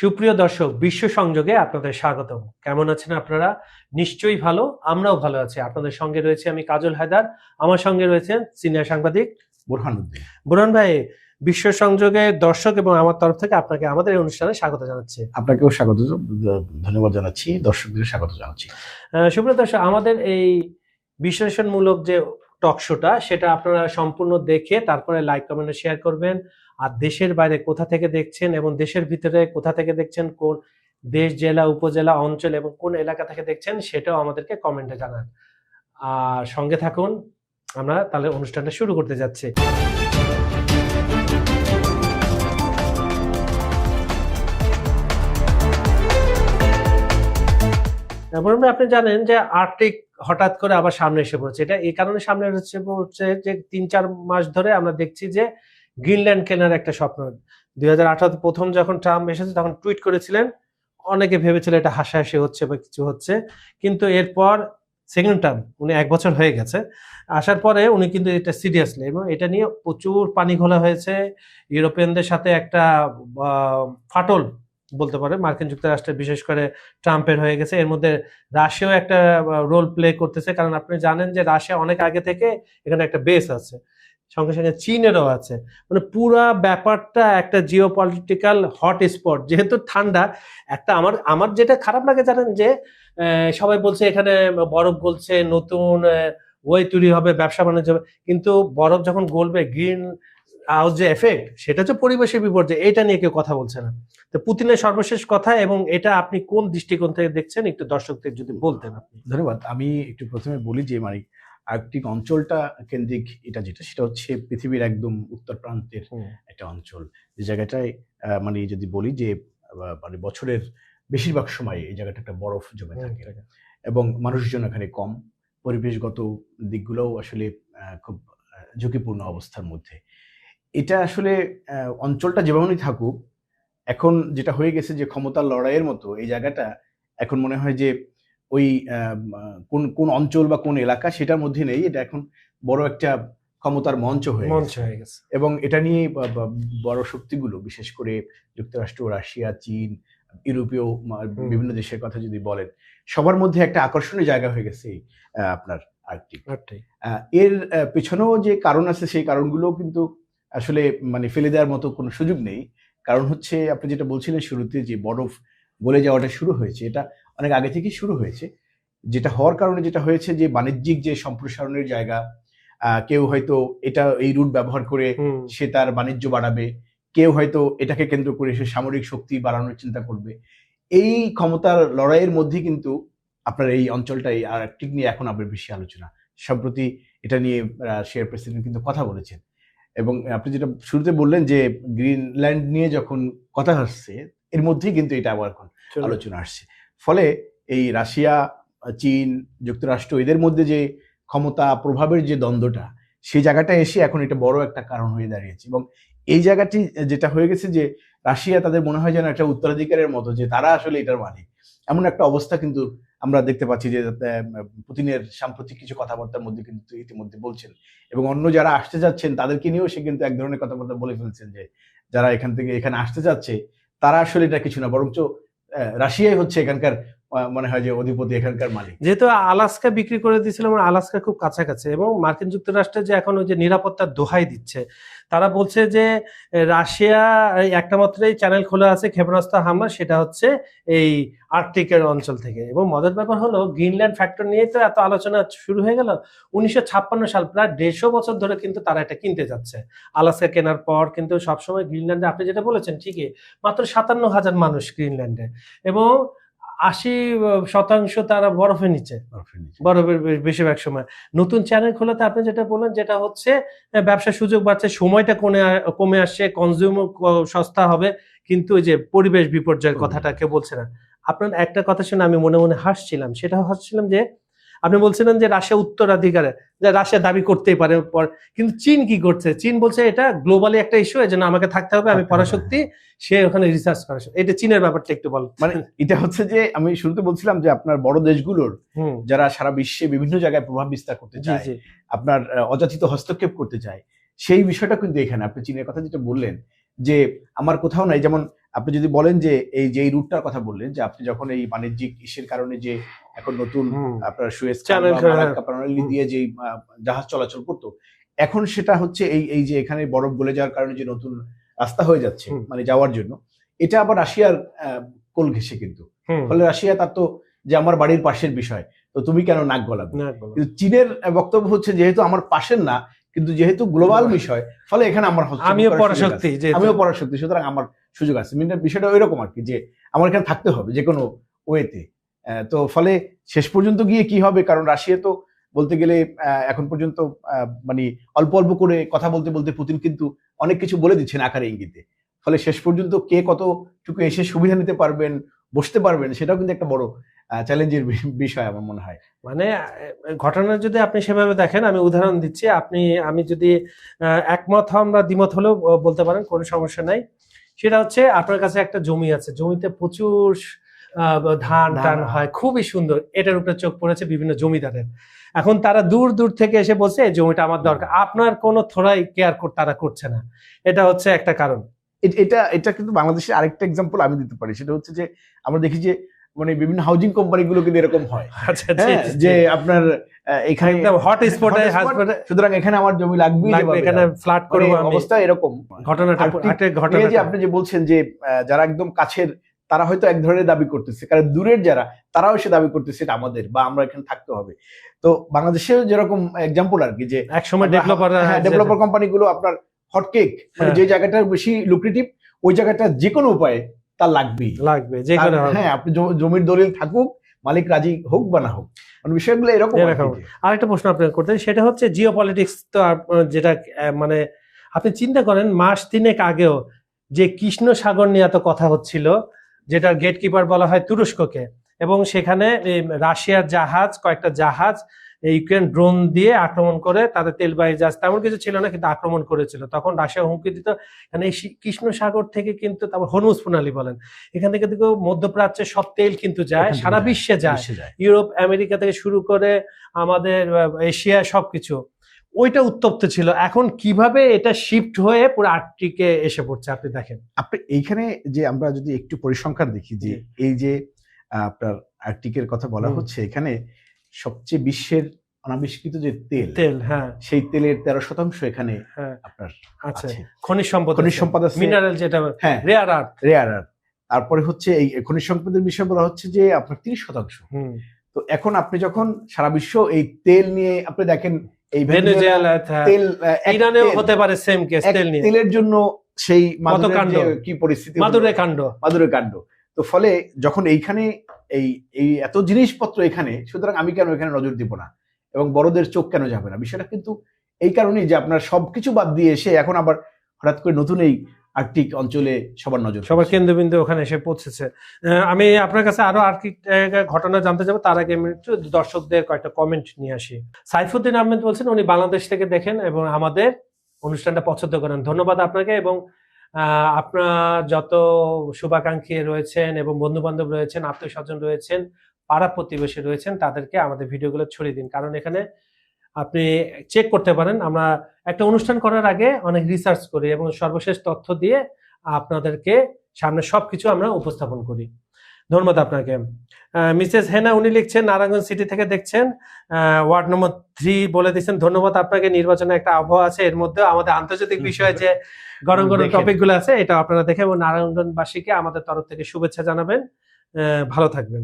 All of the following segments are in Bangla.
সুপ্রিয় দর্শক বিশ্ব সংযোগে আপনাদের স্বাগতম। কেমন আছেন আপনারা? নিশ্চয়ই ভালো আমরাও ভালো আছি। আপনাদের সঙ্গে রয়েছে আমি কাজল হায়দার। আমার সঙ্গে রয়েছেন সিনিয়র সাংবাদিক বুরহান বুরহান ভাই বিশ্ব সংযোগে দর্শক এবং আমার তরফ থেকে আপনাকে আমাদের এই অনুষ্ঠানে স্বাগত জানাচ্ছি। আপনাকেও স্বাগত ধন্যবাদ জানাচ্ছি দর্শকদের স্বাগত জানাচ্ছি। সুপ্রিয় দর্শক আমাদের এই বিশ্লেষণমূলক যে টক শোটা সেটা আপনারা সম্পূর্ণ দেখে তারপরে লাইক কমেন্ট শেয়ার করবেন। আর দেশের বাইরে কোথা থেকে দেখছেন এবং দেশের ভিতরে কোথা থেকে দেখছেন, কোন দেশ, জেলা, উপজেলা, অঞ্চল এবং কোন এলাকা থেকে দেখছেন, সেটাও আমাদেরকে কমেন্টে জানান। আর সঙ্গে থাকুন, আমরা তাহলে অনুষ্ঠানটা শুরু করতে যাচ্ছি। তারপর আপনি জানেন যে আর্টিক হঠাৎ করে আবার সামনে এসে পড়ছে। এটা এই কারণে সামনে এসে পড়ছে যে তিন চার মাস ধরে আমরা দেখছি যে গ্রিনল্যান্ড কেনার একটা স্বপ্ন। দুই হাজার আঠারো প্রথম যখন ট্রাম্প এসেছে তখন টুইট করেছিলেন, অনেকে ভেবেছিল এটা হাসাহাসি হচ্ছে বা কিছু হচ্ছে। কিন্তু এরপর সেকেন্ড টার্ম উনি এক বছর হয়ে গেছে, আসার পরে উনি কিন্তু এটা সিরিয়াসলি এবং এটা নিয়ে প্রচুর পানি ঘোলা হয়েছে। ইউরোপিয়ানদের সাথে একটা ফাটল বলতে পারে। মার্কিন যুক্তরাষ্ট্রের বিশেষ করে ট্রাম্পের হয়ে গেছে। এর মধ্যে রাশিয়াও একটা রোল প্লে করতেছে। কারণ আপনি জানেন যে রাশিয়া অনেক আগে থেকে এখানে একটা বেস আছে। সঙ্গে সঙ্গে চীনেরও আছে। মানে পুরা ব্যাপারটা একটা জিও পলিটিক্যাল হট স্পট যেহেতু ঠান্ডা, একটা আমার আমার যেটা খারাপ লাগে জানেন যে সবাই বলছে এখানে বরফ গলছে, নতুন ওয়ে তৈরি হবে, ব্যবসা বাণিজ্য হবে। কিন্তু বরফ যখন গলবে গ্রিন হাউস যে এফেক্ট সেটা হচ্ছে পরিবেশের বিপর্যয় এটা নিয়ে কেউ কথা বলছে না। তো পুতিনের সর্বশেষ কথা এবং এটা আপনি কোন দৃষ্টিকোণ থেকে দেখছেন একটু দর্শকদের যদি বলতেন আপনি। ধন্যবাদ। আমি একটু প্রথমে বলি যে মানে আর্কটিক অঞ্চলটা কেন্দ্রিক এটা যেটা সেটা হচ্ছে পৃথিবীর একদম উত্তর প্রান্তের একটা অঞ্চল। যে জায়গাটায় মানে যদি বলি যে মানে বছরের বেশিরভাগ সময় এই জায়গাটা একটা বরফ জমে থাকে। এবং মানুষজন এখানে কম। পরিবেশগত দিকগুলোও আসলে খুব ঝুঁকিপূর্ণ অবস্থার মধ্যে। এটা আসলে আহ, অঞ্চলটা যেমনই থাকুক এখন যেটা হয়ে গেছে যে ক্ষমতার লড়াইয়ের মতো এই জায়গাটা এখন মনে হয় যে ওই কোন কোন অঞ্চল বা কোন এলাকা সেটার মধ্যে নেই এটা এখন বড় একটা ক্ষমতার মঞ্চ হয়ে মঞ্চ গেছে। হয়ে গেছে। এবং এটা নিয়ে বড় শক্তিগুলো বিশেষ করে যুক্তরাষ্ট্র রাশিয়া চীন ইউরোপীয় বিভিন্ন দেশের কথা যদি বলেন সবার মধ্যে একটা আকর্ষণীয় জায়গা হয়ে গেছে আপনার আর্কটিক। আহ, এর পেছনেও যে কারণ আছে সেই কারণগুলো কিন্তু আসলে মানে ফেলে দেওয়ার মতো কোনো সুযোগ নেই। কারণ হচ্ছে আপনি যেটা বলছিলেন শুরুতে যে বরফ গলে যাওয়াটা শুরু হয়েছে এটা অনেক আগে থেকেই শুরু হয়েছে। যেটা হওয়ার কারণে যেটা হয়েছে যে বাণিজ্যিক যে সম্প্রসারণের জায়গা কেউ হয়তো এটা এই রুট ব্যবহার করে সে তার বাণিজ্য বাড়াবে কেউ হয়তো এটাকে কেন্দ্র করে সে সামরিক শক্তি বাড়ানোর চিন্তা করবে। এই ক্ষমতার লড়াইয়ের মধ্যে কিন্তু আপনার এই অঞ্চলটাই আর্কটিক নিয়ে এখন আবার বেশি আলোচনা। সম্প্রতি এটা নিয়ে শেয়ার প্রেসিডেন্ট কিন্তু কথা বলেছেন। এবং আপনি যেটা শুরুতে বললেন যে গ্রিনল্যান্ড নিয়ে যখন কথা আসছে এর মধ্যেই কিন্তু এটা আবার এখন আলোচনা আসছে। ফলে এই রাশিয়া চীন যুক্তরাষ্ট্র এদের মধ্যে যে ক্ষমতা প্রভাবের যে দ্বন্দ্বটা সেই জায়গাটা এসে এখন এটা বড় একটা কারণ হয়ে দাঁড়িয়েছে। এবং এই জায়গাটি যেটা হয়ে গেছে যে রাশিয়া তাদের মনে হয় যেন একটা উত্তরাধিকারের মতো যে তারা আসলে এটার মালিক। এমন একটা অবস্থা কিন্তু আমরা দেখতে পাচ্ছি যে পুতিনের সাম্প্রতিক কিছু কথাবার্তার মধ্যে কিন্তু ইতিমধ্যে বলছেন। এবং অন্য যারা আসতে যাচ্ছেন, তাদেরকে নিয়েও সে কিন্তু এক ধরনের কথাবার্তা বলে ফেলছেন যে, যারা এখান থেকে এখানে আসতে যাচ্ছে, তারা আসলে এটা কিছু না। বরঞ্চ রাশিয়াই হচ্ছে এখানকার মনে হয় যে অধিপতি এখানকার মালিক। যেহেতু আলাস্কা বিক্রি করে দিয়েছিল আমার আলাস্কা খুব কাছাকাছি। এবং মার্কিন যুক্তরাষ্ট্রে যে এখন ওই যে নিরাপত্তার দোহাই দিচ্ছে, তারা বলছে যে রাশিয়া একটা মাত্রই চ্যানেল খোলা আছে, ক্ষেপণাস্ত্র হামলা, সেটা হচ্ছে এই আর্কটিকের অঞ্চল থেকে। এবং মজার ব্যাপার হলো, গ্রিনল্যান্ড ফ্যাক্টর নিয়ে তো এত আলোচনা শুরু হয়ে গেল। উনিশশো ছাপ্পান্ন সাল, প্রায় দেড়শো বছর ধরে কিন্তু তারা এটা কিনতে যাচ্ছে। আলাস্কা কেনার পর কিন্তু সবসময় গ্রিনল্যান্ডে, আপনি যেটা বলেছেন ঠিকই, মাত্র সাতান্ন হাজার মানুষ গ্রিনল্যান্ডে। এবং আশি শতাংশ তারা বরফে নিচে। বরফের বরফের বেশিরভাগ সময়। নতুন চ্যানেল খোলাতে আপনি যেটা বললেন যেটা হচ্ছে ব্যবসার সুযোগ বাড়ছে সময়টা কমে কমে আসছে কনজিউমার সস্তা হবে কিন্তু ওই যে পরিবেশ বিপর্যয়ের কথাটাকে কথাটা কেউ বলছে না। আপনার একটা কথা শুনে আমি মনে মনে হাসছিলাম সেটা হাসছিলাম যে আপনি বলছিলেন যে রাশিয়া উত্তরাধিকারে যে রাশিয়া দাবি করতেই পারে পর কিন্তু চীন কি করছে? চীন বলছে এটা গ্লোবালি একটা ইস্যু এই জন্য আমাকে থাকতে হবে আমি পরাশক্তি সে ওখানে রিসার্চ করে। এটা চীনের ব্যাপারটা একটু বল। মানে এটা হচ্ছে যে আমি শুরুতে বলছিলাম যে আপনার বড় দেশগুলোর যারা সারা বিশ্বে বিভিন্ন জায়গায় প্রভাব বিস্তার করতে চায় আপনার অযাচিত হস্তক্ষেপ করতে চায় সেই বিষয়টা কিন্তু এখানে। আপনি চীনের কথা যেটা বললেন যে আমার কোথাও নাই যেমন আপনি যদি বলেন যে এই যে রুটটার কথা বললেন যে আপনি যখন এই বাণিজ্যিক ইস্যুর কারণে যে এখন নতুন আপনার সুয়েজ চ্যানেল। প্রণালী দিয়ে যে জাহাজ চলাচল করতো এখন সেটা হচ্ছে এই এই যে এখানে বরফ গলে যাওয়ার কারণে যে নতুন রাস্তা হয়ে যাচ্ছে মানে যাওয়ার জন্য এটা আবার রাশিয়ার আহ, কোল ঘেসে কিন্তু। ফলে রাশিয়া তার তো যে আমার বাড়ির পাশের বিষয় তো তুমি কেন নাক গলাবে। কিন্তু চীনের বক্তব্য হচ্ছে যেহেতু আমার পাশের না কিন্তু যেহেতু গ্লোবাল বিষয় ফলে এখানে আমার আমিও পরাশক্তি। আমিও পরাশক্তি সুতরাং আমার সুযোগ আছে। মানে বিষয়টা ওই রকম আর কি যে আমার এখানে থাকতে হবে যে কোনো ওয়েতে। তো ফলে শেষ পর্যন্ত গিয়ে কি হবে? কারণ রাশিয়া তো বলতে গেলে এখন পর্যন্ত আহ, মানে অল্প অল্প করে কথা বলতে বলতে পুতিন কিন্তু অনেক কিছু বলে দিচ্ছেন আকারে ইঙ্গিতে। ফলে শেষ পর্যন্ত কে কতটুকু এসে সুবিধা নিতে পারবেন বসতে পারবেন সেটাও কিন্তু একটা বড় চ্যালেঞ্জের বিষয় আমার মনে হয়। মানে ঘটনা যদি আপনি সেভাবে দেখেন আমি উদাহরণ দিচ্ছি। আপনি আমি যদি একমত হন বা দ্বিমত হলেও বলতে পারেন কোনো সমস্যা নাই। সেটা হচ্ছে আপনার কাছে একটা জমি আছে। জমিতে প্রচুর ধান ধান টান হয়। হয় খুবই সুন্দর। এটার উপরে চোখ পড়েছে বিভিন্ন জমিদারের। এখন তারা দূর দূর থেকে এসে বলছে এই জমিটা আমার দরকার। আপনার কোনো থোড়াই কেয়ার তারা করছে না। এটা হচ্ছে একটা কারণ। এটা এটা কিন্তু বাংলাদেশের আরেকটা এক্সাম্পল আমি দিতে পারি। সেটা হচ্ছে যে আমরা দেখি যে মানে বিভিন্ন হাউজিং কোম্পানিগুলো কিন্তু এরকম হয়। আচ্ছা জি, হ্যাঁ, যে আপনার এখানে হট স্পটে সুতরাং এখানে আমার জমি লাগবে এখানে ফ্ল্যাট মানে আমি অবস্থা এরকম। ঘটনাটা ঘটনা যে আপনি যে বলছেন যে যারা একদম কাছের তারা হয়তো এক ধরনের দাবি করতেছে কারণ দূরের যারা তারাও সে দাবি করতেছে এটা আমাদের বা আমরা এখানে থাকতে হবে। তো বাংলাদেশেও যেরকম এক্সাম্পল আর কি যে এক সময় ডেভেলপার ডেভেলপার কোম্পানিগুলো আপনার হটকেক মানে হ্যাঁ। যে জায়গাটা বেশি লুক্রেটিভ ওই জায়গাটা যে কোনো উপায়ে তার লাগবেই। লাগবে যে আর হ্যাঁ আপনি জমির দলিল থাকুক মালিক রাজি হোক বা না হোক। মানে বিষয়গুলো এরকম আরেকটা প্রশ্ন আপনাকে করতে চাই, সেটা হচ্ছে জিও পলিটিক্স তো যেটা মানে আপনি চিন্তা করেন মাস তিনেক আগেও যে কৃষ্ণ সাগর নিয়ে এত কথা হচ্ছিল যেটার গেটকিপার বলা হয় তুরস্ককে এবং সেখানে রাশিয়ার জাহাজ কয়েকটা জাহাজ ইউক্রেন ড্রোন দিয়ে আক্রমণ করে তাদের তেলবাহী জাহাজ তেমন কিছু ছিল না কিন্তু আক্রমণ করেছিল। তখন রাশিয়া হুমকি দিত। এখানে এই কৃষ্ণ সাগর থেকে কিন্তু তারপর হরমুজ প্রণালী বলেন। এখান থেকে কিন্তু মধ্যপ্রাচ্যে সব তেল কিন্তু যায় সারা বিশ্বে যায়। ইউরোপ আমেরিকা থেকে শুরু করে আমাদের এশিয়া সবকিছু। ওইটা উত্তপ্ত ছিল। এখন কীভাবে এটা শিফট হয়ে পুরো আর্টিকে এসে পড়ছে আপনি দেখেন। আপনি এইখানে যে আমরা যদি একটু পরিসংখ্যান দেখি যে এই যে আপনার আর্টিকের কথা বলা হচ্ছে এখানে সবচেয়ে বিশ্বের অনাবিষ্কৃত যে তেল তেল হ্যাঁ। সেই তেলের তেরো শতাংশ এখানে হ্যাঁ। আপনার আছে। খনিজ সম্পদ খনিজ সম্পদ আছে মিনারেল যেটা হ্যাঁ। রেয়ার আর্থ রেয়ার আর্থ তারপরে হচ্ছে এই খনিজ সম্পদের বিষয় বলা হচ্ছে যে আপনার তিরিশ শতাংশ। তো এখন আপনি যখন সারা বিশ্ব এই তেল নিয়ে আপনি দেখেন এই হ্যাঁ। তেল ইরানেও হতে পারে সেম কেস তেল নিয়ে। তেলের জন্য সেই। যে কি পরিস্থিতি মাদুরে কাণ্ড। মাদুরে কাণ্ড। তো ফলে যখন এইখানে এই এই এত জিনিসপত্র এখানে, সুতরাং আমি কেন এখানে নজর দিব না? এবং বড়দের চোখ কেন যাবে না? বিষয়টা কিন্তু এই কারণেই যে আপনার সবকিছু বাদ দিয়ে এসে এখন আবার হঠাৎ করে নতুন এই আর্কটিক অঞ্চলে সবার নজর সবার কেন্দ্রবিন্দু ওখানে এসে পৌঁছেছে। আমি আপনার কাছে আরও আর কি ঘটনা জানতে যাব, তার আগে আমি একটু দর্শকদের কয়েকটা কমেন্ট নিয়ে আসি। সাইফুদ্দিন আহমেদ বলছেন, উনি বাংলাদেশ থেকে দেখেন এবং আমাদের অনুষ্ঠানটা পছন্দ করেন। ধন্যবাদ আপনাকে এবং আপনার যত শুভাকাঙ্ক্ষী রয়েছেন এবং বন্ধু বান্ধব রয়েছেন আত্মীয় স্বজন রয়েছেন, পাড়া প্রতিবেশী রয়েছেন, তাদেরকে আমাদের ভিডিওগুলো ছড়িয়ে দিন। কারণ এখানে আপনি চেক করতে পারেন। আমরা একটা অনুষ্ঠান করার আগে অনেক রিসার্চ করি এবং সর্বশেষ তথ্য দিয়ে আপনাদেরকে সামনে সবকিছু আমরা উপস্থাপন করি। ধন্যবাদ আপনাকে। মিসেস হেনা উনি লিখছেন নারায়ণগঞ্জ সিটি থেকে দেখছেন ওয়ার্ড নম্বর থ্রি বলে দিচ্ছেন ধন্যবাদ আপনাকে নির্বাচনে একটা আবহাওয়া আছে এর মধ্যে আমাদের আন্তর্জাতিক বিষয়ে যে গরম গরম দেখেন। টপিকগুলো আছে এটা আপনারা দেখে এবং নারায়ণগঞ্জবাসীকে আমাদের তরফ থেকে শুভেচ্ছা জানাবেন আহ, ভালো থাকবেন।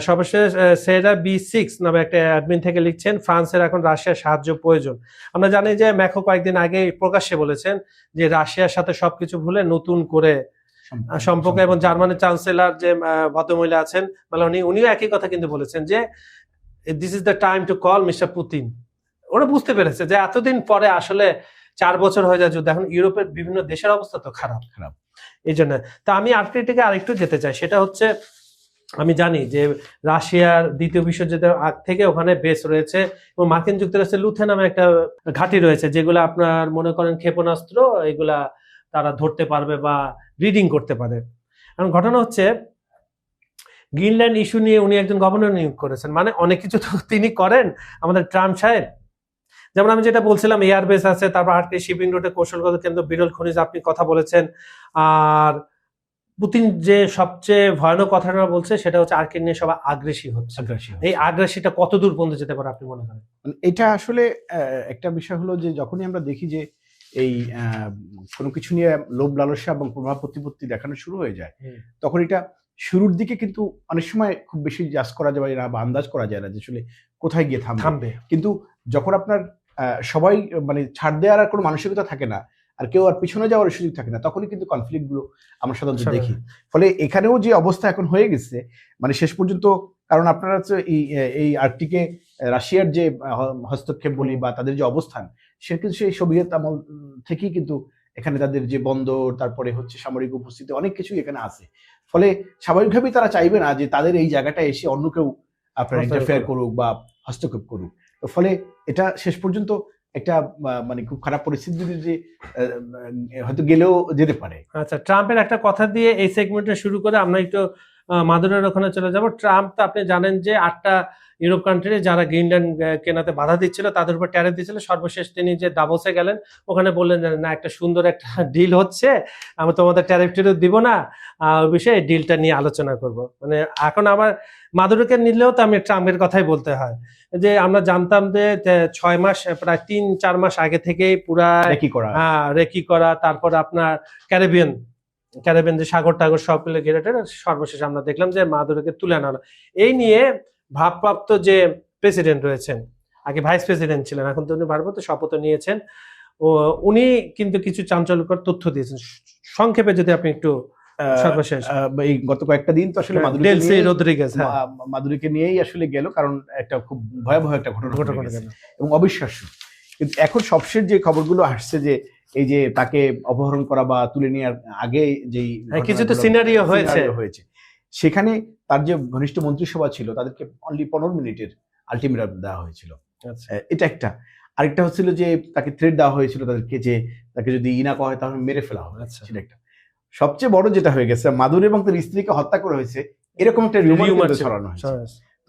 সর্বশেষ সেরা বি সিক্স নামে একটা অ্যাডমিন থেকে লিখছেন ফ্রান্সের এখন রাশিয়ার সাহায্য প্রয়োজন। আমরা জানি যে ম্যাকো কয়েকদিন আগে প্রকাশ্যে বলেছেন যে রাশিয়ার সাথে সবকিছু ভুলে নতুন করে সম্পর্ক। এবং জার্মানির চ্যান্সেলর যে ভদ্রমহিলা আছেন মানে উনি উনিও একই কথা কিন্তু বলেছেন যে this is the time to call mister Putin ওরা বুঝতে পেরেছে যে এতদিন পরে আসলে চার বছর হয়ে যায় যুদ্ধ। এখন ইউরোপের বিভিন্ন দেশের অবস্থা তো খারাপ। খারাপ। এই জন্য। তা আমি আর্কটিকে আরেকটু যেতে চাই। সেটা হচ্ছে আমি জানি যে রাশিয়ার দ্বিতীয় বিশ্বযুদ্ধের আগ থেকে ওখানে বেস রয়েছে এবং মার্কিন যুক্তরাষ্ট্রের লুথে নামে একটা ঘাঁটি রয়েছে যেগুলো আপনার মনে করেন ক্ষেপণাস্ত্র এগুলা তারা ধরতে পারবে বা রিডিং করতে পারে। এখন ঘটনা হচ্ছে গ্রিনল্যান্ড ইস্যু নিয়ে উনি একজন গভর্নর নিয়োগ করেছেন। মানে অনেক কিছু তো তিনি করেন আমাদের ট্রাম্প সাহেব। যেমন আমি যেটা বলছিলাম এয়ারবেস আছে তারপর আটকে শিপিং রুটে কৌশলগত কেন্দ্র বিরল খনিজ আপনি কথা বলেছেন। আর পুতিন যে সবচেয়ে ভয়ানক কথাটা বলছে সেটা হচ্ছে আর্কে নিয়ে সবাই আগ্রেসী হচ্ছে। আগ্রাসী এই আগ্রাসীটা কত দূর পর্যন্ত যেতে পারে আপনি মনে করেন? মানে এটা আসলে একটা বিষয় হলো যে যখনই আমরা দেখি যে এই কোনো কিছু নিয়ে লোভ লালসা এবং প্রভাব প্রতিপত্তি দেখানো শুরু হয়ে যায়। তখন এটা শুরুর দিকে কিন্তু অনেক সময় খুব বেশি জাজ করা যায় না বা আন্দাজ করা যায় না যে আসলে কোথায় গিয়ে থামবে। কিন্তু যখন আপনার সবাই মানে ছাড় দেওয়ার আর কোনো মানসিকতা থাকে না আর কেউ আর পিছনে যাওয়ার সুযোগ থাকে না তখনই কিন্তু কনফ্লিক্টগুলো আমরা সাধারণত দেখি। ফলে এখানেও যে অবস্থা এখন হয়ে গেছে মানে শেষ পর্যন্ত কারণ আপনারা হচ্ছে এই এই আর্কটিকে রাশিয়ার যে হস্তক্ষেপ বলি বা তাদের যে অবস্থান সে কিন্তু সেই সোভিয়েত আমল থেকেই কিন্তু এখানে তাদের যে বন্দর তারপরে হচ্ছে সামরিক উপস্থিতি অনেক কিছুই এখানে আছে। ফলে স্বাভাবিকভাবেই তারা চাইবে না যে তাদের এই জায়গাটা এসে অন্য কেউ আপনার ইন্টারফেয়ার করুক। বা হস্তক্ষেপ করুক। তো ফলে এটা শেষ পর্যন্ত একটা মানে খুব খারাপ পরিস্থিতি যে হয়তো গেলেও যেতে পারে। আচ্ছা ট্রাম্পের একটা কথা দিয়ে এই সেগমেন্টটা শুরু করে আমরা একটু মাদুরের ওখানে চলে যাব। ট্রাম্প তো আপনি জানেন যে আটটা ইউরোপ কান্ট্রি যারা গ্রিনল্যান্ড কেনাতে বাধা দিচ্ছিল তাদের উপর ট্যারিফ দিচ্ছিল। সর্বশেষ তিনি যে দাবসে গেলেন ওখানে বললেন না একটা সুন্দর একটা ডিল হচ্ছে আমি তোমাদের ট্যারিফ টিরিফ দিব না। বিষয়ে ডিলটা নিয়ে আলোচনা করব। মানে এখন আমার মাদুরকে নিলেও তো আমি ট্রাম্পের কথাই বলতে হয়। যে আমরা জানতাম যে ছয় মাস প্রায় তিন চার মাস আগে থেকেই পুরা কি করা। হ্যাঁ রেকি করা তারপর আপনার ক্যারিবিয়ান ক্যারিবিয়ান যে সাগর টাগর সবগুলো ঘিরে টেরে সর্বশেষ আমরা দেখলাম যে মাদুরকে তুলে আনা হলো। এই নিয়ে ভারপ্রাপ্ত যে প্রেসিডেন্ট রয়েছেন আগে ভাইস প্রেসিডেন্ট ছিলেন এখন তো উনি ভারপ্রাপ্ত শপথ নিয়েছেন। ও উনি কিন্তু কিছু চাঞ্চল্যকর তথ্য দিয়েছেন। সংক্ষেপে যদি আপনি একটু সর্বশেষ। আহ, এই গত কয়েকটা দিন তো আসলে মাদুরিকে নিয়েই- রদ্রিগেজ মা- মাদুরিকে নিয়েই আসলে গেল কারণ একটা খুব ভয়াবহ একটা ঘটনা ঘটনা ঘটে ঘটে গেছে। গেল। এবং অবিশ্বাস্য। কিন্তু এখন সবশেষ যে খবরগুলো আসছে যে এই যে তাকে অপহরণ করা বা তুলে নেওয়ার আগে যেই হ্যাঁ, কিছু তো scenario হয়েছে। হয়েছে। সেখানে তার যে ঘনিষ্ঠ মন্ত্রিসভা ছিল তাদেরকে অনলি পনেরো মিনিটের আলটিমেটাম দেওয়া হয়েছিল। আচ্ছা। এটা একটা। আরেকটা হচ্ছিল যে তাকে থ্রেড দেওয়া হয়েছিল তাদেরকে যে তাকে যদি ইনা করা হয় তাহলে মেরে ফেলা হবে। আচ্ছা। সেটা একটা। সবচেয়ে বড় যেটা হয়ে গেছে মাদুর এবং তার স্ত্রীকে হত্যা করা হয়েছে এরকম একটা রিউমার ছড়ানো হয়েছে।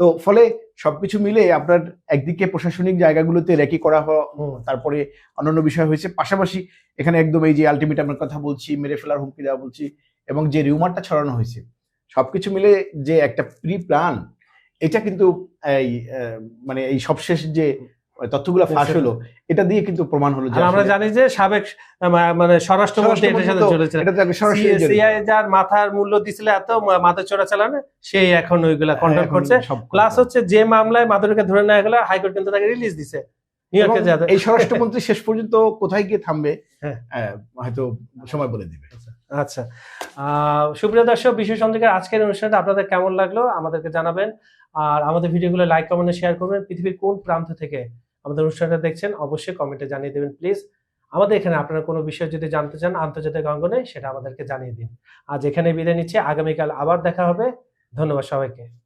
তো ফলে সবকিছু মিলে আপনার একদিকে প্রশাসনিক জায়গাগুলোতে র্যাকি করা। তারপরে অন্যান্য বিষয় হয়েছে পাশাপাশি এখানে একদম এই যে আলটিমেটামের কথা বলছি, মেরে ফেলার হুমকি দেওয়া বলছি এবং যে রিউমারটা ছড়ানো হয়েছে, সবকিছু মিলে যে একটা প্রি প্ল্যান এটা কিন্তু এই মানে এই সবশেষ যে তথ্যগুলো ফাঁস হলো এটা দিয়ে কিন্তু প্রমাণ হলো আমরা জানি যে সাবেক মানে স্বরাষ্ট্রমন্ত্রী এটার সাথে। সিআই যার মাথার মূল্য দিছিল এত মাথা চোরা চালানে সেই এখন ওইগুলা কন্ট্রোল করছে। সব প্লাস হচ্ছে যে মামলায় মাদুরকে ধরে নেওয়া গেলো হাইকোর্ট কিন্তু তাকে রিলিজ দিছে। এই স্বরাষ্ট্রমন্ত্রী শেষ পর্যন্ত কোথায় গিয়ে থামবে হ্যাঁ। হয়তো সময় বলে দিবে। আচ্ছা আহ, সুপ্রিয় দর্শক বিশ্ব সন্ধিকের আজকের অনুষ্ঠানটা আপনাদের কেমন লাগল আমাদেরকে জানাবেন। আর আমাদের ভিডিওগুলো লাইক কমেন্টে শেয়ার করবেন। পৃথিবীর কোন প্রান্ত থেকে আমাদের অনুষ্ঠানটা দেখছেন, অবশ্যই কমেন্টে জানিয়ে দেবেন, প্লিজ। আমাদের এখানে আপনারা কোনো বিষয় যদি জানতে চান, আন্তর্জাতিক অঙ্গনে, সেটা আমাদেরকে জানিয়ে দিন। আজ এখানে বিদায় নিচ্ছি। আগামীকাল আবার দেখা হবে। ধন্যবাদ সবাইকে।